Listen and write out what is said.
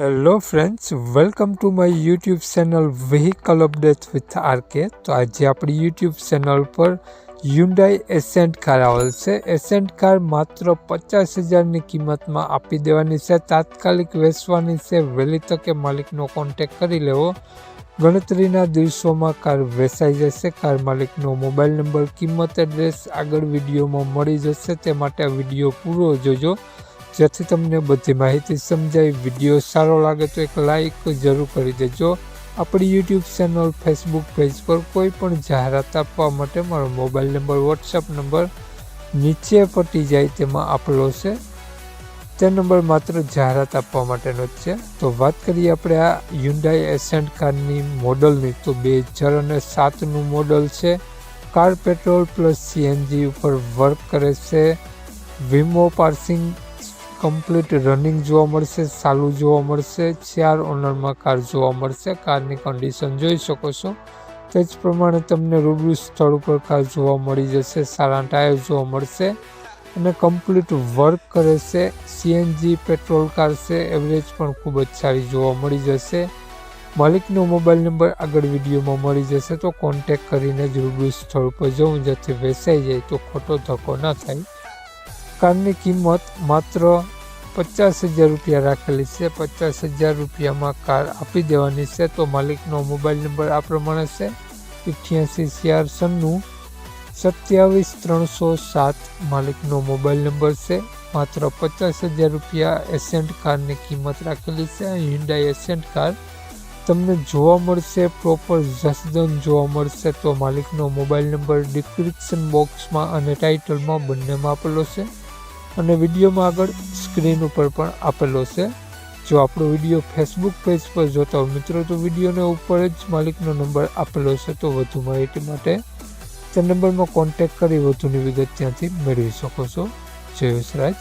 Hello friends welcome to my YouTube channel vehicle update with RK તો આજે આપણી YouTube channel પર Hyundai Accent car આવેલ છે. એસેન્ટ કાર માત્ર પચાસ હજારની કિંમતમાં આપી દેવાની છે. તાત્કાલિક વેચવાની છે. વહેલી તકે માલિકનો કોન્ટેક કરી લેવો. ગણતરીના દિવસોમાં કાર વેચાઈ જશે. કાર માલિકનો મોબાઈલ નંબર કિંમત એડ્રેસ આગળ વિડીયોમાં મળી જશે. તે માટે આ વીડિયો પૂરો જોજો. જેથી તમને બધી માહિતી સમજાય, વીડિયો સારો લાગે તો એક લાઈક જરૂર કરી દેજો. આપણી યુટ્યુબ ચેનલ, ફેસબુક પેજ પર કોઈ પણ જાહેરાત આપવા માટે મારો મોબાઈલ નંબર વોટ્સઅપ નંબર નીચે પટી જાય તેમાં આપેલો છે. તે નંબર માત્ર જાહેરાત આપવા માટેનો જ છે. તો વાત કરીએ આપણે આ યુન્ડાઈ એસેન્ટ કારની મોડલની. તો બે હજાર અને સાતનું મોડલ છે. કાર પેટ્રોલ પ્લસ સીએનજી ઉપર વર્ક કરે છે. વિમો પાર્સિંગ કમ્પ્લીટ રનિંગ જોવા મળશે, ચાલુ જોવા મળશે, ચાર ઓનરમાં કાર જોવા મળશે કારની કન્ડિશન જોઈ શકો છો. તે જ પ્રમાણે તમને રૂબરૂ સ્થળ ઉપર કાર જોવા મળી જશે, સારા ટાયર જોવા મળશે અને કમ્પ્લીટ વર્ક કરે છે સીએનજી પેટ્રોલ કાર છે એવરેજ પણ ખૂબ જ સારી જોવા મળી જશે. માલિકનો મોબાઈલ નંબર આગળ વિડીયોમાં મળી જશે, તો કોન્ટેક કરીને જ રૂબરૂ સ્થળ ઉપર જવું, જેથી વેચાઈ જાય, તો ખોટો ધક્કો ન થાય. કારની કિંમત માત્ર પચાસ હજાર રૂપિયા રાખેલી છે. પચાસ હજાર રૂપિયામાં કાર આપી દેવાની છે. તો માલિકનો મોબાઈલ નંબર આ પ્રમાણે છે. ઇઠ્યાસી ચાર સત્યાવીસ ત્રણસો સાત માલિકનો મોબાઈલ નંબર છે. માત્ર પચાસ હજાર રૂપિયા એસેન્ટ કારની કિંમત રાખેલી છે. હિન્ડાઈ એસેન્ટ કાર તમને જોવા મળશે. પ્રોપર જસદન જોવા મળશે. તો માલિકનો મોબાઈલ નંબર ડિસ્ક્રિપ્શન બોક્સમાં અને ટાઇટલમાં બંનેમાં આપેલો છે. અને વિડીયોમાં આગળ સ્ક્રીન ઉપર પણ આપેલો છે. જો આપણો વીડિયો ફેસબુક પેજ પર જોતા હોય મિત્રો, તો વિડીયોને ઉપર જ માલિકનો નંબર આપેલો છે, તો વધુ માહિતી માટે તે નંબરમાં કોન્ટેક કરી વધુની વિગત ત્યાંથી મેળવી શકો છો. જય વિસરાજ